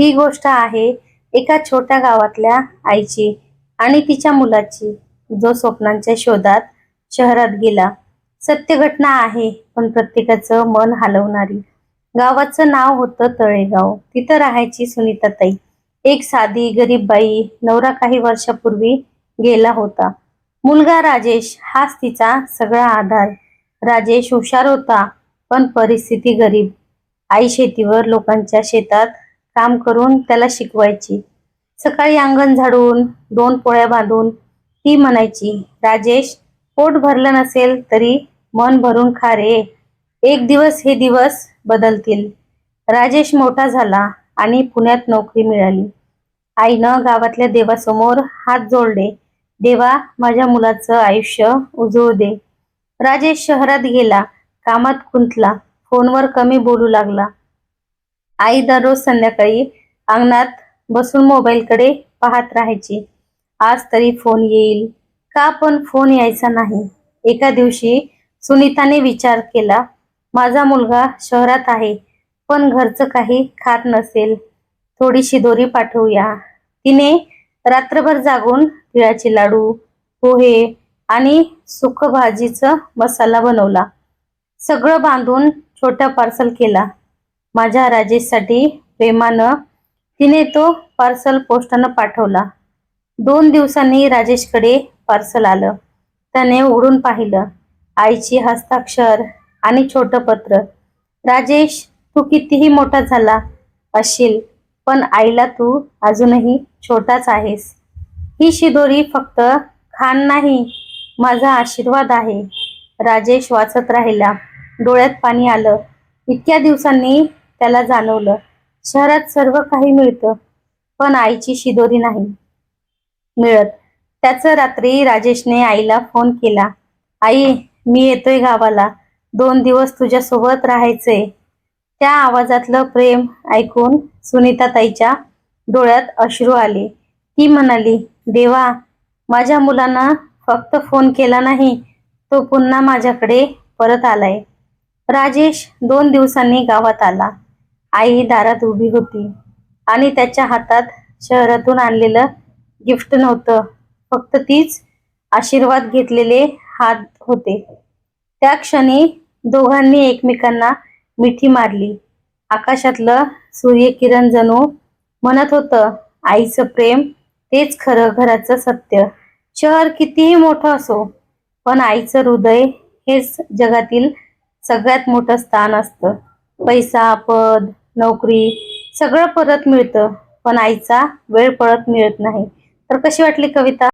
ही गोष्ट आहे एका छोट्या गावातल्या आईची आणि तिच्या मुलाची. जो स्वप्नांच्या शोधात शहरात गेला. सत्य घटना आहे पण प्रत्येकाचं मन हलवणारी. गावाचं नाव होतं तळेगाव. तिथं राहायची सुनीताताई एक साधी गरीब बाई नवरा काही वर्षापूर्वी गेला होता. मुलगा राजेश हाच तिचा सगळा आधार. राजेश हुशार होता पण परिस्थिती गरीब. आई शेतीवर लोकांच्या शेतात काम करून त्याला शिकवायची. सकाळी अंगण झाडून दोन पोळ्या बांधून ती म्हणायची राजेश पोट भरलं नसेल तरी मन भरून खा रे. एक दिवस हे दिवस बदलतील. राजेश मोठा झाला आणि पुण्यात नोकरी मिळाली. आईनं गावातल्या देवासमोर हात जोडले देवा माझ्या मुलाचं आयुष्य उजळू दे. राजेश शहरात गेला कामात गुंतला फोनवर कमी बोलू लागला. आई दररोज संध्याकाळी अंगणात बसून मोबाईलकडे पाहत राहायची. आज तरी फोन येईल. का पण फोन यायचा नाही. एका दिवशी सुनीताने विचार केला माझा मुलगा शहरात आहे पण घरचं काही खात नसेल. थोडीशी दोरी पाठवूया. तिने रात्रभर जागून तिळाचे लाडू पोहे आणि सुख भाजीचं मसाला बनवला. सगळं बांधून छोटा पार्सल केला. माझ्या राजेशसाठी प्रेमानं तिने तो पार्सल पोस्टानं पाठवला. दोन दिवसांनी राजेशकडे पार्सल आलं. त्याने उघडून पाहिलं. आईची हस्ताक्षर आणि छोटं पत्र. राजेश तू कितीही मोठा झाला असशील पण आईला तू अजूनही छोटाच आहेस. ही शिदोरी फक्त खान नाही माझा आशीर्वाद आहे. राजेश वाचत राहिला. डोळ्यात पाणी आलं. इतक्या दिवसांनी त्याला जाणवलं. शहरात सर्व काही मिळतं पण आईची शिदोरी नाही. मिळत. त्याच रात्री राजेशने आईला फोन केला. आई मी येतोय गावाला. दोन दिवस तुझ्यासोबत राहायचंय. त्या आवाजातलं प्रेम ऐकून सुनीता ताईच्या डोळ्यात अश्रू आले. ती म्हणाली देवा माझ्या मुलांना फक्त फोन केला नाही तो पुन्हा माझ्याकडे परत आलाय. राजेश दोन दिवसांनी गावात आला. आई दारात उभी होती. आणि त्याच्या हातात शहरातून आणलेलं गिफ्ट नव्हतं. फक्त तीच आशीर्वाद घेतलेले हात होते. त्या क्षणी दोघांनी एकमेकांना मिठी मारली. आकाशातलं सूर्यकिरण जणू म्हणत होतं आईचं प्रेम तेच खरं घराचं सत्य. शहर कितीही मोठं असो पण आईचं हृदय हेच जगातील सगळ्यात मोठं स्थान असतं. पैसा पद नोकरी सगळं परत मिळतं पण आईचा वेळ परत मिळत नाही. तर कशी वाटली कविता?